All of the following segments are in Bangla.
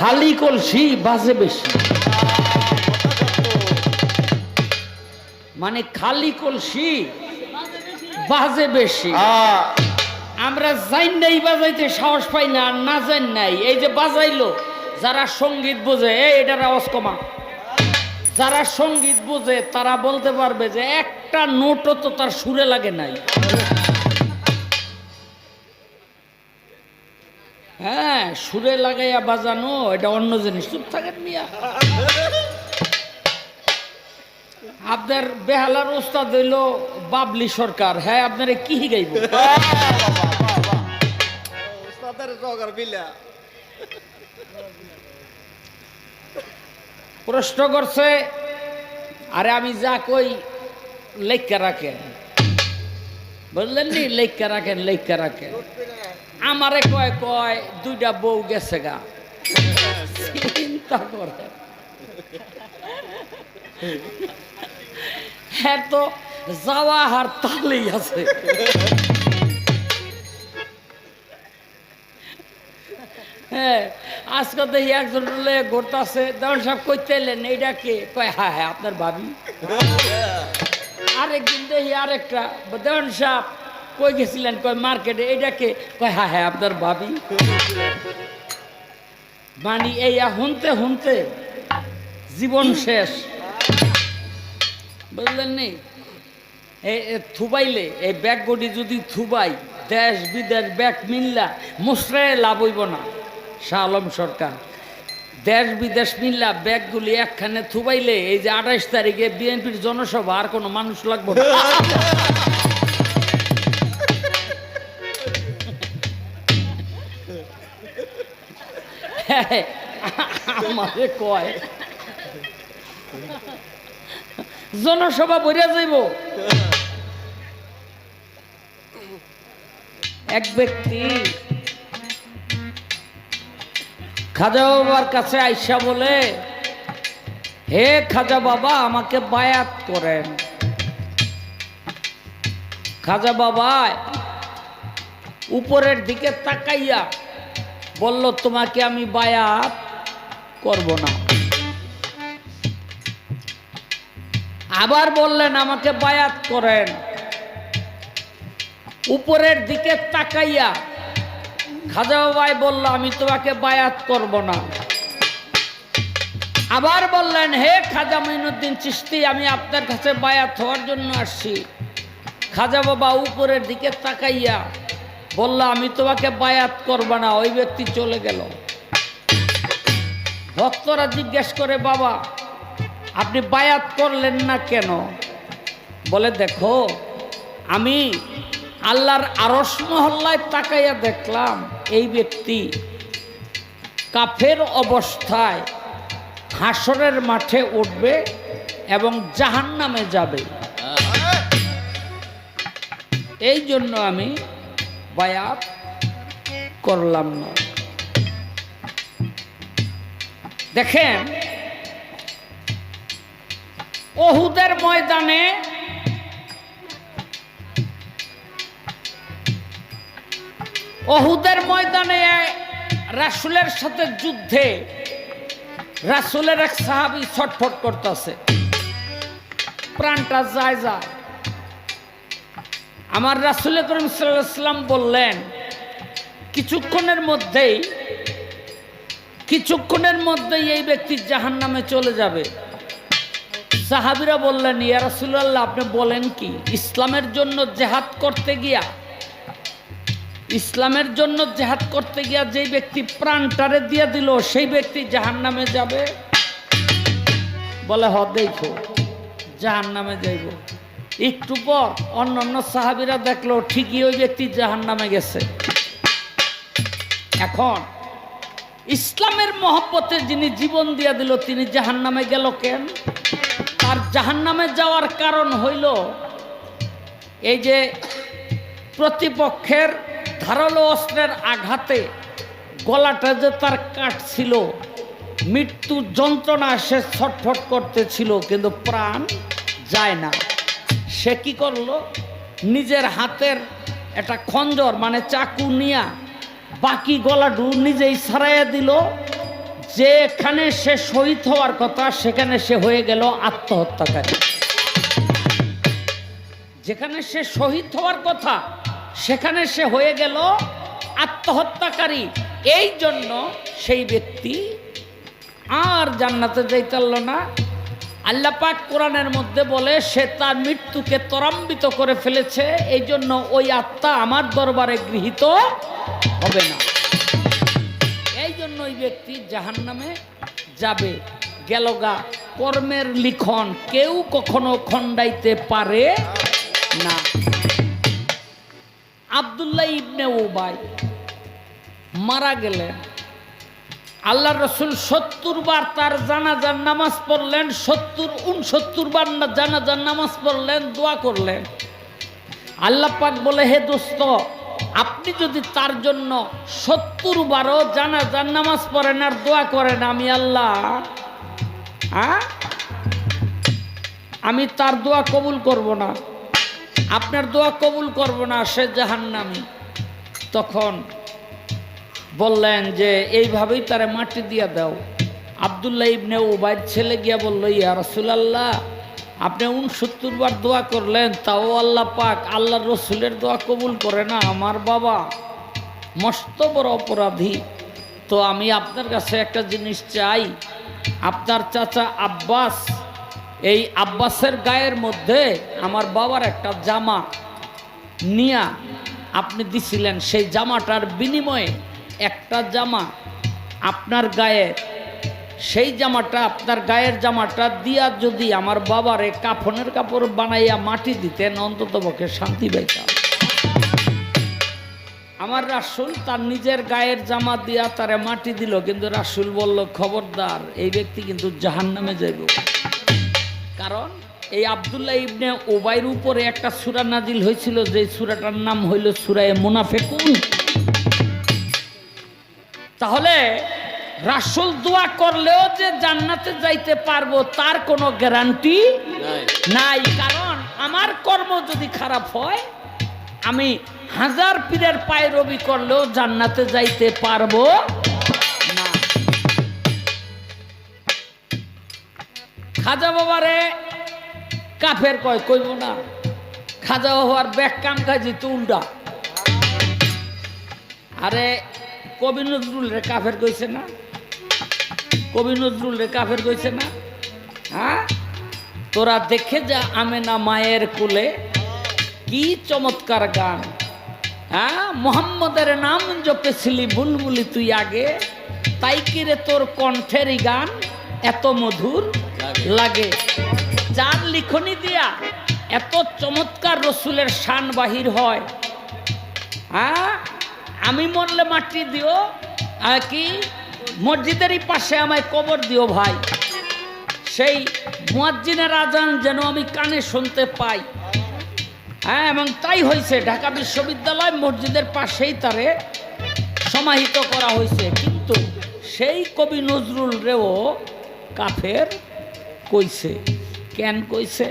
খালি কলসি বাজে বেশি। মানে খালি কলসি বাজে বেশি। আমরা যাই নাই বাজাইতে সাহস পাই না না যাই নাই। এই যে বাজাইলো যারা সংগীত বোঝে এই এটার আওয়াজ কমা। যারা সংগীত বোঝে তারা বলতে পারবে যে একটা নোটও তো তার সুরে লাগে নাই। হ্যাঁ সুরে লাগাইয়া বাজানো এটা অন্য জিনিস। চুপ থাকেন মিয়া। আপনার বেহালার ওস্তাদ হইল বাবলি সরকার। হ্যাঁ আপনার কি গাইব বিলা। প্রশ্ন করছে আরে আমি যা কই লেখা রাখেন। বুঝলেন নি? লেখা রাখেন লেখা রাখেন। আমারে কয় কয়, দুইটা বউ গেছে গা। চিন্তা করে। হ্যাঁ তো, যাওয়া হার তালেই আছে। হ্যাঁ আজকে দেখি একজন ঘুরতেছে। দেওয়ান সাহেব কইতে এলেন এইটা কে? কয় হ্যাঁ হ্যাঁ আপনার ভাবি। আরেকদিন দেখি আরেকটা। দেওয়ান সাহেব কই গেছিলেন? কয় মার্কেটে? এইটা কে? কয় হ্যাঁ হ্যাঁ আপনার ভাবি। মানে এই হুনতে হুনতে জীবন শেষ। বুঝলেন নি? এই থুবাইলে, এই ব্যাগগুলি যদি থুবাই, দেশ বিদেশ ব্যাগ মিললা মুসরায় লাভ হইব না, শাহ আলম সরকার। দেশ বিদেশ মিললা, ব্যাগগুলি একখানে থুবাইলে, এই যে আঠাইশ তারিখে বিএনপির জনসভা, আর কোনো মানুষ লাগবে না। আমারে কয়। জনসভা বইরা যাইব। এক ব্যক্তি খাজা বাবার কাছে আইসা বলে, হে খাজা বাবা, আমাকে বায়াত করেন। খাজা বাবা উপরের দিকে তাকাইয়া বলল, তোমাকে আমি বায়াত করব না। আবার বললেন, আমাকে বায়াত করেন। উপরের দিকে তাকাইয়া খাজা বাবাই বলল, আমি তোমাকে বায়াত করব না। আবার বললেন, হে খাজা মঈনুদ্দিন চিস্তি আমি আপনার কাছে বায়াত হওয়ার জন্য আসছি। খাজা বাবা উপরের দিকে তাকাইয়া বলল আমি তোমাকে বায়াত করব না। ওই ব্যক্তি চলে গেল। ভক্তরা জিজ্ঞেস করে বাবা আপনি বায়াত করলেন না কেন? বলে দেখো আমি আল্লাহর আরস মহল্লায় তাকাইয়া দেখলাম এই ব্যক্তি কাফের অবস্থায় হাসরের মাঠে উঠবে এবং জাহান নামে যাবে এই জন্য আমি বায়াত করলাম না। দেখেন ওহুদের ময়দানে ওহুদের ময়দানে রাসুলের সাথে যুদ্ধে রাসুলের এক সাহাবি ছটফট করতেছে। প্রাণটা যায় যায়। আমার রাসুল করিম সাল্লাম বললেন, কিছুক্ষণের মধ্যেই কিছুক্ষণের মধ্যেই এই ব্যক্তি জাহান নামে চলে যাবে। সাহাবিরা বললেন, ইয়া রাসুল্লাহ আপনি বলেন কি, ইসলামের জন্য জেহাদ করতে গিয়া, ইসলামের জন্য জেহাদ করতে গিয়া যেই ব্যক্তি প্রাণটারে দিয়ে দিল, সেই ব্যক্তি জাহান নামে যাবে? বলে, হ, দেখো জাহান নামে যাইব। একটু পর অন্য অন্য সাহাবিরা দেখল, ঠিকই ওই ব্যক্তি জাহান নামে গেছে। এখন, ইসলামের মহব্বতে যিনি জীবন দিয়া দিল, তিনি জাহান নামে গেল কেন? তার জাহান নামে যাওয়ার কারণ হইল, এই যে প্রতিপক্ষের ধারালো অস্ত্রের আঘাতে গলাটা যে তার কাটছিল, মৃত্যু যন্ত্রণা সে ছটফট করতেছিল, কিন্তু প্রাণ যায় না। সে কি করল? নিজের হাতের একটা খঞ্জর মানে চাকু নিয়া বাকি গলাটু নিজেই ছাড়াইয়া দিল। যেখানে সে শহীদ হওয়ার কথা, সেখানে সে হয়ে গেল আত্মহত্যাকারী। যেখানে সে শহীদ হওয়ার কথা, সেখানে সে হয়ে গেল আত্মহত্যাকারী। এই জন্য সেই ব্যক্তি আর জান্নাতে যাইতে পারল না। আল্লাহ পাক কোরআনের মধ্যে বলে, সে তার মৃত্যুকে ত্বরান্বিত করে ফেলেছে এই জন্য ওই আত্মা আমার দরবারে গৃহীত হবে না। এই জন্য ওই ব্যক্তি জাহান নামে যাবে গেলগা কর্মের লিখন কেউ কখনো খণ্ডাইতে পারে না। আবদুল্লাহ ইবনে উবাই মারা গেলেন। আল্লাহ রসুল সত্তর বার তার জানাজার নামাজ পড়লেন, সত্তর, উনসত্তর বার জানাজার নামাজ পড়লেন, দোয়া করলেন। আল্লাহ পাক বলে, হে দোস্ত, আপনি যদি তার জন্য সত্তর বারও জানাজার নামাজ পড়েন আর দোয়া করেন, আমি আল্লাহ আমি তার দোয়া কবুল করব না। আপনার দোয়া কবুল করব না, সে জাহান্নামি। তখন বললেন যে, এইভাবেই তারা মাটি দিয়ে দাও। আবদুল্লাহ ইবনে উবাইর ছেলে গিয়া বলল, ইয়া রসুলাল্লাহ, আপনি উনসত্তর বার দোয়া করলেন, তাও আল্লাহ পাক আল্লাহ রসুলের দোয়া কবুল করে না, আমার বাবা। মস্ত বড় অপরাধী। তো আমি আপনার কাছে একটা জিনিস চাই। আপনার চাচা আব্বাস, এই আব্বাসের গায়ের মধ্যে আমার বাবার একটা জামা নিয়া আপনি দিছিলেন। সেই জামাটার বিনিময়ে একটা জামা আপনার গায়ে, সেই জামাটা আপনার গায়ের জামাটা দিয়া যদি আমার বাবারে কাফনের কাপড় বানাইয়া মাটি দিতেন, অন্তত পক্ষে শান্তি পাইতাম। আমার রাসুল তার নিজের গায়ের জামা দিয়া তারে মাটি দিল, কিন্তু রাসুল বলল, খবরদার, এই ব্যক্তি কিন্তু জাহান নামে যাইব। কারণ এই আবদুল্লাহ ইবনে ওবাইর উপরে একটা সুরা নাজিল হয়েছিল যে সুরাটার নাম হইল সুরায় মুনাফেকুন। তাহলে রাসুল দোয়া করলেও যে জান্নাতে যাইতে পারব তার কোনো গ্যারান্টি নাই। কারণ আমার কর্ম যদি খারাপ হয় আমি হাজার পীরের পায়ে রবি করলেও জান্নাতে যাইতে পারব না। খাজা বাবারে কাফের কয় কইব না খাজা বাবার ব্যাক কাম কাজি তো উল্টা। আরে কবি নজরুল রে কাফের কইছে না? কবি নজরুল রে কাফের কইছে না? হ্যাঁ? তোরা দেখে যা আমেনা মায়ের কুলে কি চমৎকার গান। হ্যাঁ? মোহাম্মদের নাম জপেছিলি বুলবুলি তুই আগে তাই কি রে তোর কণ্ঠেরই গান এত মধুর লাগে। যার লিখনি দিয়া এত চমৎকার রসুলের শান বাহির হয়। হ্যাঁ? আমি মরলে মাটি দিও, আর কি? মসজিদেরই পাশে আমায় কবর দিও ভাই। সেই মুয়াজ্জিনের আজান যেন আমি কানে শুনতে পাই। হ্যাঁ এবং তাই হয়েছে ঢাকা বিশ্ববিদ্যালয় মসজিদের পাশেই তারে সমাহিত করা হয়েছে কিন্তু সেই কবি নজরুল রেও কাফের কইছে। কেন কইছে?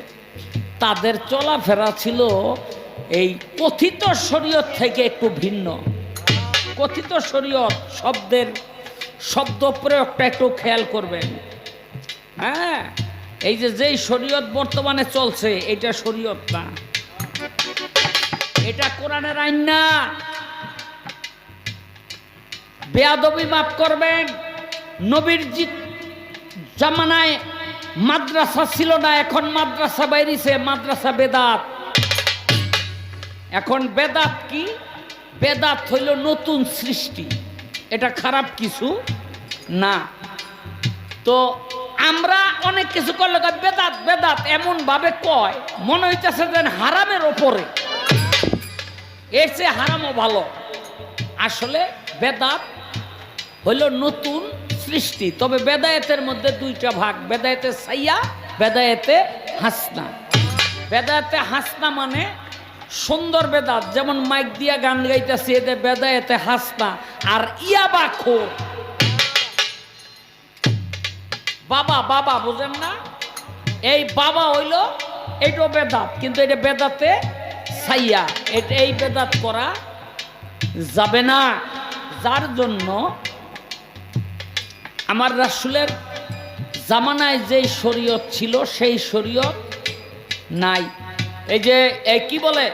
তাদের চলাফেরা ছিল এই কথিত শরীয়ত থেকে একটু ভিন্ন। কথিত শরীয়ত শব্দের শব্দ প্রয়োগটা একটু খেয়াল করবেন। হ্যাঁ? এই যে যেই শরীয়ত বর্তমানে চলছে, এটা শরীয়ত না। এটা কোরআনের আইন না। বেয়াদবি মাফ করবেন। নবীর জামানায় মাদ্রাসা ছিল না, এখন মাদ্রাসা বাইরিছে, মাদ্রাসা বেদাত। এখন বেদাত কি? বেদাত হইল নতুন সৃষ্টি। এটা খারাপ কিছু? না। তো আমরা অনেক কিছু করলে বেদাত বেদাত এমন ভাবে কয়। মনে হইতেছে যেন হারামের ওপরে। চেয়ে হারামও ভালো। আসলে বেদাত হইল নতুন সৃষ্টি। তবে বেদায়েতের মধ্যে দুইটা ভাগ, বেদায়েতে সাইয়া, বেদায়েতে হাসনা। বেদায়েতে হাসনা মানে সুন্দর বেদাত, যেমন মাইক দিয়া গান গাইতেছে, এতে বেদায়েতে হাসনা, আর ইয়াবা খোর বাবা বাবা, বুঝেন না? এই বাবা হইল, এইটা বেদাত, কিন্তু এটা বেদাতে সাইয়া এটা এই বেদাত করা যাবে না। যার জন্য আমার রাসুলের জামানায় যেই শরীয়ত ছিল, সেই শরীয়ত নাই। এই যে কি বলে?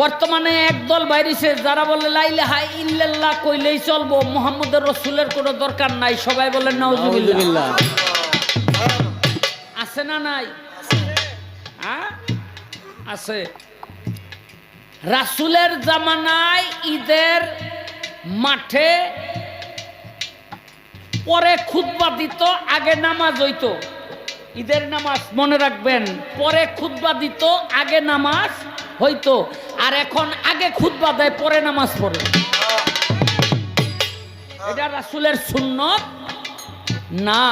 বর্তমানে একদল বাইরেছে যারা বলে লাইলাহা ইল্লাল্লাহ কইলেই চলবো। মোহাম্মদের রসুলের কোনো দরকার নাই। সবাই বলেন নাউজুবিল্লাহ। আছে না নাই? আছে। রাসুলের জামানায় ঈদের মাঠে পরে খুতবা দিত আগে নামাজ হইতো। ঈদের নামাজ মনে রাখবেন পরে খুতবা দিত আগে নামাজ হইতো আর এখন আগে খুতবা দেয়, পরে নামাজ পড়ে। এটা রাসুলের সুন্নত? না,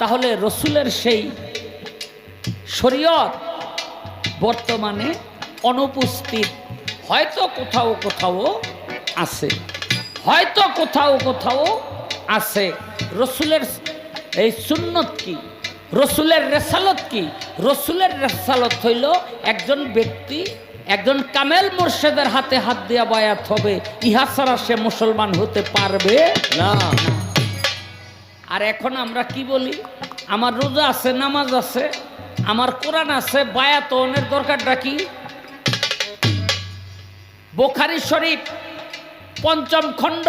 তাহলে রসুলের সেই শরীয়ত বর্তমানে অনুপস্থিত। হয়তো কোথাও কোথাও আছে। হয়তো কোথাও কোথাও আছে। রসুলের এই সুন্নত কি? রসুলের রেসালত কি? রসুলের রেসালত হইল একজন ব্যক্তি একজন কামেল মোর্শেদের হাতে হাত দিয়া বায়াত হবে ইহা ছাড়া সে মুসলমান হতে পারবে না। আর এখন আমরা কি বলি? আমার রোজা আছে নামাজ আছে আমার কোরআন আছে বায়াতনের দরকারটা কি? বোখারি শরীফ পঞ্চম খণ্ড।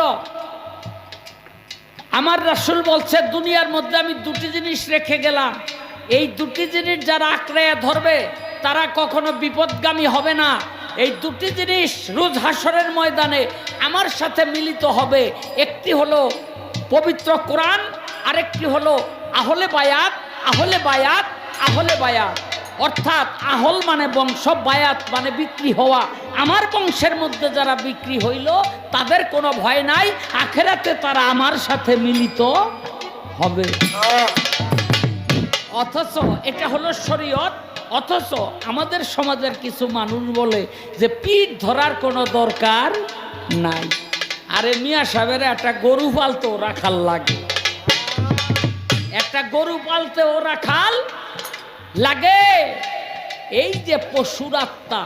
আমার রাসুল বলছে দুনিয়ার মধ্যে আমি দুটি জিনিস রেখে গেলাম। এই দুটি জিনিস যারা আঁকড়াইয়া ধরবে তারা কখনো বিপদগামী হবে না। এই দুটি জিনিস রোজ হাসরের ময়দানে আমার সাথে মিলিত হবে। একটি হলো পবিত্র কোরআন আরেকটি হলো আহলে বায়াত আহলে বায়াত আহলে বায়াত। অর্থাৎ আহল মানে বংশ বায়াত মানে বিক্রি হওয়া। আমার বংশের মধ্যে যারা বিক্রি হইল তাদের কোনো ভয় নাই আখেরাতে তারা আমার সাথে মিলিত হবে। অথচ এটা হলো শরীয়ত অথচ আমাদের সমাজের কিছু মানুষ বলে যে পিঠ ধরার কোনো দরকার নাই। আরে মিয়া সাহেবের একটা গরু পালতেও রাখাল লাগে। একটা গরু পালতেও রাখাল লাগে। এই যে পশুর আত্মা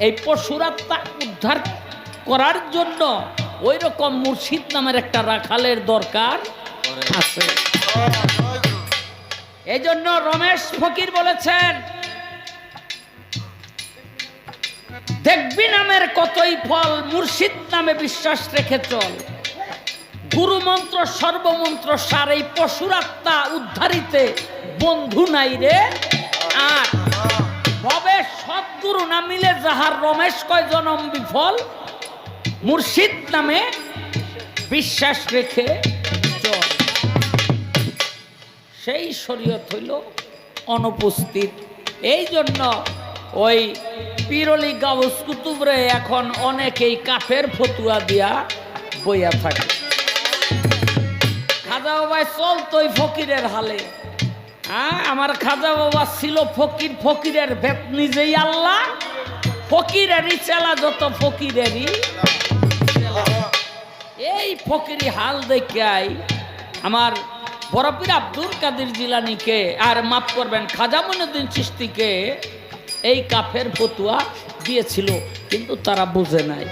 এই পশুর আত্মা উদ্ধার করার জন্য ওই রকম মুর্শিদ নামের একটা রাখালের দরকার আছে। এই জন্য রমেশ ফকির বলেছেন দেখবি নামের কতই ফল, মুর্শিদ নামে বিশ্বাস রেখে চল। গুরু মন্ত্র, সর্বমন্ত্র সার এই পশুর আত্মা উদ্ধারিতে বন্ধু নাই রে আর। ভবে সদ্গুরু না মিলে যাহার রমেশ কয় জনম বিফল, মুর্শিদ নামে বিশ্বাস রেখে চল। সেই শরীয়ত হইল অনুপস্থিত। এই জন্য ওই পিরলি গাউস কুতুবরে এখন অনেকেই কাফের ফতুয়া দিয়া বইয়া থাকে। খাজা বাবাই চলতোই ফকিরের হালে। হ্যাঁ আমার খাজা বাবা ছিল ফকির, ফকিরের ভেত নিজেই আল্লাহ। ফকিরেরই চেলা, যত ফকিরেরই। এই ফকিরি হাল দেখাই আমার বরফির আব্দুল কাদের জিলানিকে, আর মাফ করবেন, খাজা মনুদ্দিন চিস্তিকে এই কাফের ফতুয়া দিয়েছিল, কিন্তু তারা বুঝে নাই।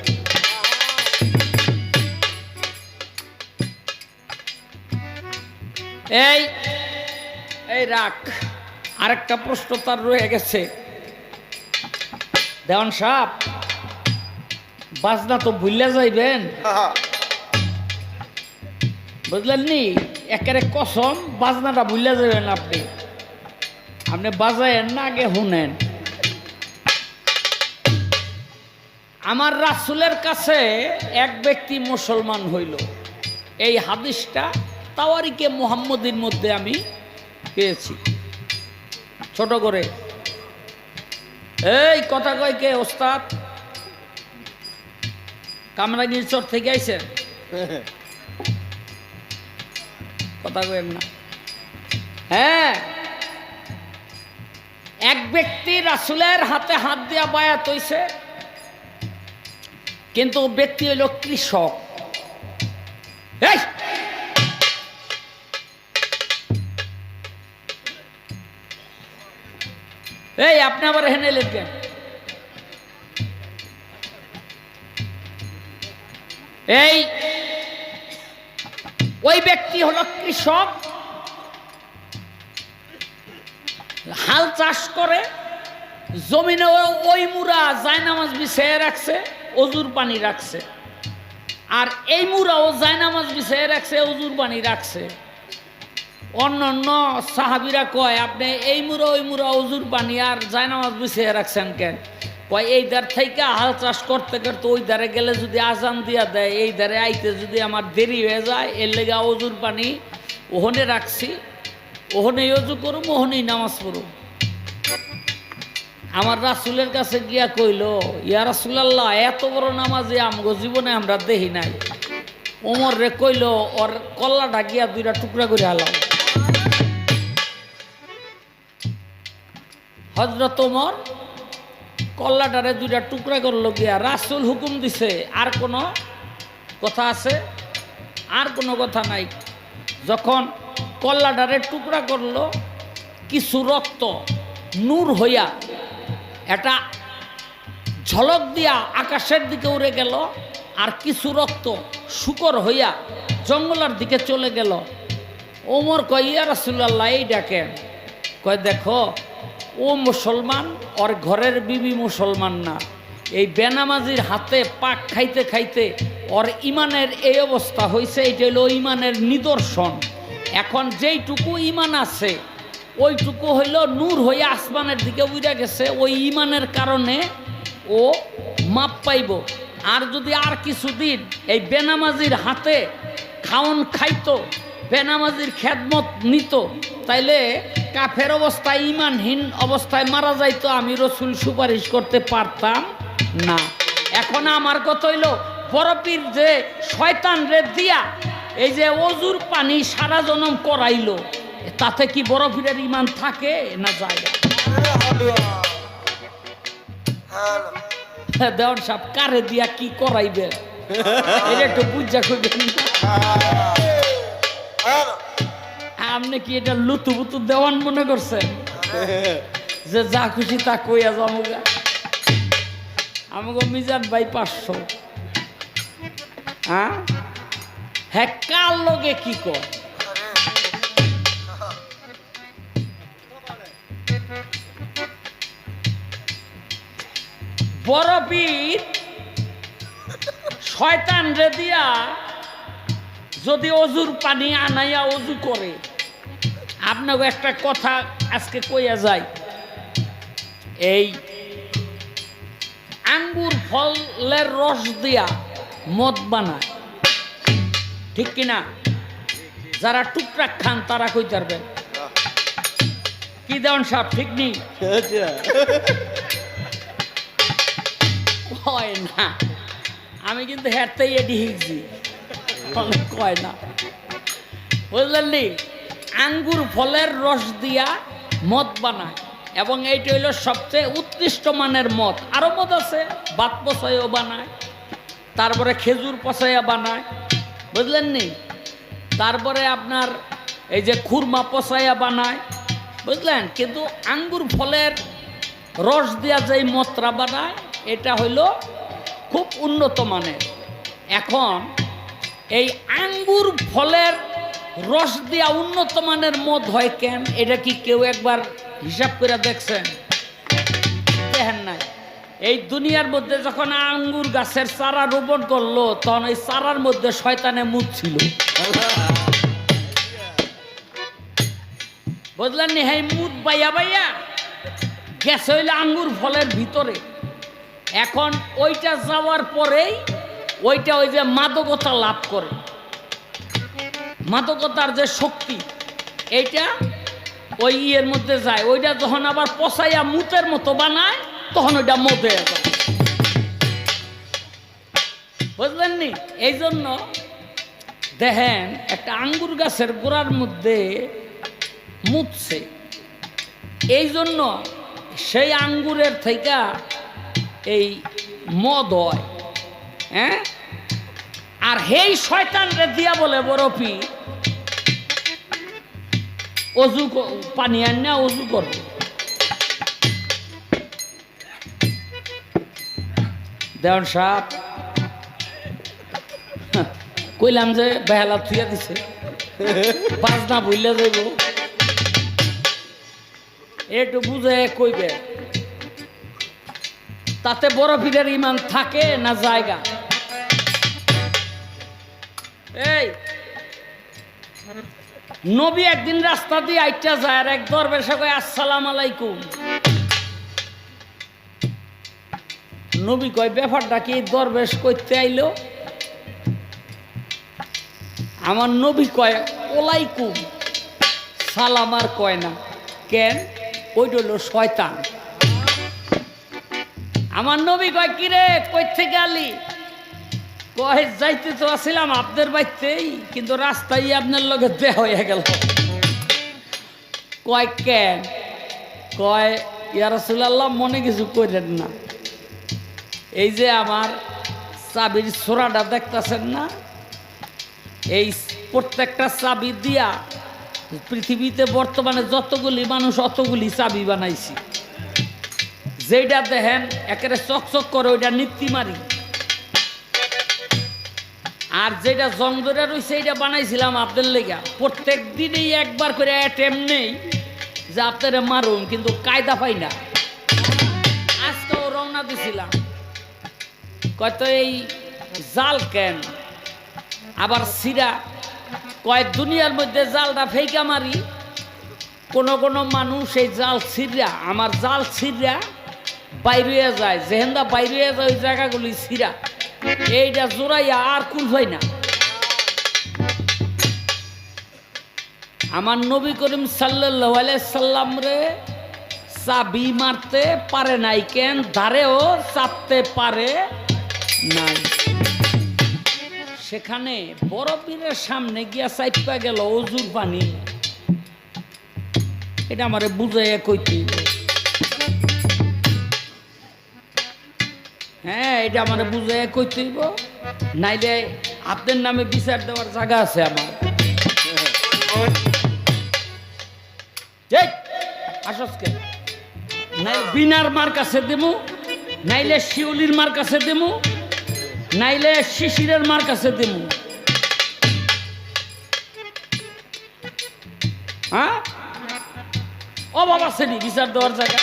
এই এই রাখ, আরেকটা প্রশ্ন তার রয়ে গেছে। দেওয়ান সাপ বাজনা তো ভুললে যাইবেন। বুঝলেন নি, একেবারে কসম, বাজনাটা ভুলে যাবেন আপনি। আপনি বাজায়েন না, আগে শুনেন। আমার রাসুলের কাছে এক ব্যক্তি মুসলমান হইল। এই হাদিসটা তাওয়ারিকে মোহাম্মদের মধ্যে আমি পেয়েছি। ছোট করে। এই কথা কয় কে, ওস্তাদ? কামরাঙ্গীর চর থেকে আইছেন? কথা কয়েন না। হ্যাঁ। এক ব্যক্তি রাসুলের হাতে হাত দিয়া বায়াত হইছে। কিন্তু ব্যক্তি হইল কৃষক। এই! আপনি আবার হেনে লিখবেন এই, ওই ব্যক্তি হলো কৃষক। হাল চাষ করে, জমিনে ওই মুরা জায়নামাজ বিছিয়ে রাখছে। অজুর পানি রাখছে। আর এই মুরাও জায়নামাজ বিছিয়ে রাখছে, অজুর পানি রাখছে। অন্য অন্য সাহাবিরা কয়, আপনি এই মুরা, ওই মুরা অজুর পানি আর জায়নামাজ বিছিয়ে রাখছেন কেন? কয়, এই দ্বার থেকে হাল চাষ করতে করতে ওই দ্বারে গেলে যদি আজান দিয়া দেয়, এই দ্বারে আইতে যদি আমার দেরি হয়ে যায়, এর লেগে অজুর পানি ওহনে রাখছি। ওহনেই অজু করুম, ওহনেই নামাজ পড়ুম। আমার রাসুলের কাছে গিয়া কইল, ইয়া রাসুলাল্লাহ, এত বড় নামাজে আমগো জীবনে আমরা দেখি নাই। ওমর রে কইল, ওর কল্লাটা গিয়া দুইটা টুকরা করে হালাম হজরত ওমর কল্লাটারে দুইটা টুকরা করল গিয়া, রাসুল হুকুম দিছে, আর কোনো কথা আছে? আর কোনো কথা নাই। যখন কল্লাটারে টুকরা করল, কিছু রক্ত নূর হইয়া এটা ঝলক দিয়া আকাশের দিকে উড়ে গেল, আর কিছু রক্ত শুকর হইয়া জঙ্গলের দিকে চলে গেল। ওমর কয়, ইয়া রাসুল্লাহ এই ডাকে কয়, দেখো, ও মুসলমান, ওর ঘরের বিবি মুসলমান না। এই বেনামাজির হাতে পাক খাইতে খাইতে ওর ইমানের এই অবস্থা হয়েছে এটা হলো ইমানের নিদর্শন। এখন যেইটুকু ইমান আছে ওইটুকু হইল নূর হয়ে আসমানের দিকে উড়ে গেছে, ওই ইমানের কারণে ও মাপ পাইব। আর যদি আর কিছুদিন এই বেনামাজির হাতে খাওন খাইতো, বেনামাজির খেদমত নিত, তাইলে কাফের অবস্থায় ইমানহীন অবস্থায় মারা যাইতো আমি রসুল সুপারিশ করতে পারতাম না। এখন আমার কথা হইল বরফির যে শয়তান রে দিয়া এই যে অজুর পানি সারা জনম করাইলো তাতে কি বড় বরফিরের ইমান থাকে না যায়? না? দেওয়ান কারে দিয়া কি করাইবে? এটা একটু বুঝা করবেন আপনি কি এটা লুতু বুতু দেওয়ান মনে করছেন? যে যা খুশি তা কইয়া যামুগা আমাকে মিজান ভাই পাঁচশো। হ্যাঁ? হ্যাঁ কার লগে কি কর? বরফির শয়তান রে দিয়া যদি অজুর পানি আনাইয়া অজু করে। আপনাকে একটা কথা আজকে কইয়া যায় এই আঙ্গুর ফলের রস দিয়া মদ বানায়। ঠিক কিনা? যারা টুকটাক খান তারা কই পারবেন কি দেওয়ান সাহেব, ঠিক নেই কয় না। আমি কিন্তু হেঁটতেই এটি শিখছি অনেক কয় না। বুঝলেন? আঙ্গুর ফলের রস দিয়া মদ বানায় এবং এইটা হইল সবচেয়ে উৎকৃষ্ট মানের মদ। আরও মদ আছে, বাত পচাইও বানায়, তারপরে খেজুর পচাইয়া বানায়। বুঝলেন নি? তারপরে আপনার এই যে খুরমা পচাইয়া বানায়। বুঝলেন? কিন্তু আঙ্গুর ফলের রস দিয়া যেই মত্রা বানায় এটা হইল খুব উন্নত মানের। এখন এই আঙ্গুর ফলের রস দিয়া উন্নত মানের মদ হয় কেন? এটা কি কেউ একবার হিসাব করে দেখছেন? দেখেন নাই। এই দুনিয়ার মধ্যে যখন আঙ্গুর গাছের চারা রোপণ করল, তখন ওই চারার মধ্যে শয়তানে মুখ ছিল। বুঝলেন নি? হ্যাঁ মুদ বাইয়া বাইয়া গেছে হইলে আঙ্গুর ফলের ভিতরে। এখন ওইটা যাওয়ার পরেই ওইটা ওই যে মাদকতা লাভ করে। মাদকতার যে শক্তি, এইটা ওই ইয়ের মধ্যে যায়। ওইটা যখন আবার পচাইয়া মুতের মতো বানায়, তখন ওইটা মতে যায়। বুঝলেন নি? এই জন্য দেখেন, একটা আঙ্গুর গাছের গোড়ার মধ্যে মুতছে। এই জন্য সেই আঙ্গুরের থেকে এই মদ হয় হ্যাঁ? আর হেই শয়তানরে দিয়া বলে বরফি, অজু পানি আনিয়া অজু করবে। দেওয়ান সাপ কইলাম যে বেহালা থুয়া দিছে। বাজনা ভুললে যাইব। একটু বুঝে কইবে। তাতে বড় পীরের ইমান থাকে না জায়গা? এই, নবী একদিন রাস্তা দিয়ে আইটা যায় আর এক দরবেশে কয়, আসসালাম আলাইকুম। নবী কয়, ব্যাপারটা কি? দরবেশ করতে আইলো, আমার নবী কয়, ওলাইকুম। সালাম আর কয় না। কেন? ওইটা হলো শয়তান। আমার নবী কয়, কিরে কই থেকে আলি? কয় যাইতে তো আসছিলাম আপনার বাড়িতেই, কিন্তু রাস্তায় আপনার লগে দেহ হয়ে গেল। কয়, কেন? কয় ইয়ার ইয়ারসুল্লাহ মনে কিছু করেন না। এই যে আমার চাবির ছোড়াটা দেখতেছেন না? এই প্রত্যেকটা চাবি দিয়া পৃথিবীতে বর্তমানে যতগুলি মানুষ অতগুলি চাবি বানাইছি। যেটা দেখেন একেবারে চকচক করে ওইটা নিত্যি মারি। আর যেটা জং ধরে রয়েছে এটা বানাইছিলাম আপনার লেগা। প্রত্যেক দিনেই একবার করে অ্যাটেম নেই যে আপনারা মারুন কিন্তু কায়দা পাই না। আজকেও রওনা দিছিলাম। কত এই জাল কেন? আবার সিরা। কয় দুনিয়ার মধ্যে জালটা ফেইকা মারি। কোনো কোনো মানুষ এই জাল ছিঁড়া, আমার জাল ছিঁড়া। বাইরে যায় যেহেন্দা বাইরে যায় ওই জায়গাগুলি ছিঁড়া এইটা জোড়াইয়া আর কুল হয় না। আমার নবী করিম সাল্লাহ সাল্লাম রে চাবি মারতে পারে নাই কেন? ধারেও চাপতে পারে নাই। সেখানে বড় পীরের সামনে গিয়া চাইপা গেল অজুর পানি এটা আমারে বুঝাইয়া কইতে হ্যাঁ এটা আমারে বুঝাইয়া কইতে হইব। নাইলে আপনার নামে বিচার দেওয়ার জায়গা আছে আমার। এই, আসস নাই বিনার মার কাছে দেবো নাইলে শিউলির মার কাছে দেবো নাইলে শিশিরের মার কাছে দেবো হ্যাঁ? ও বাবা শ্রেণি বিচার দেওয়ার জায়গা।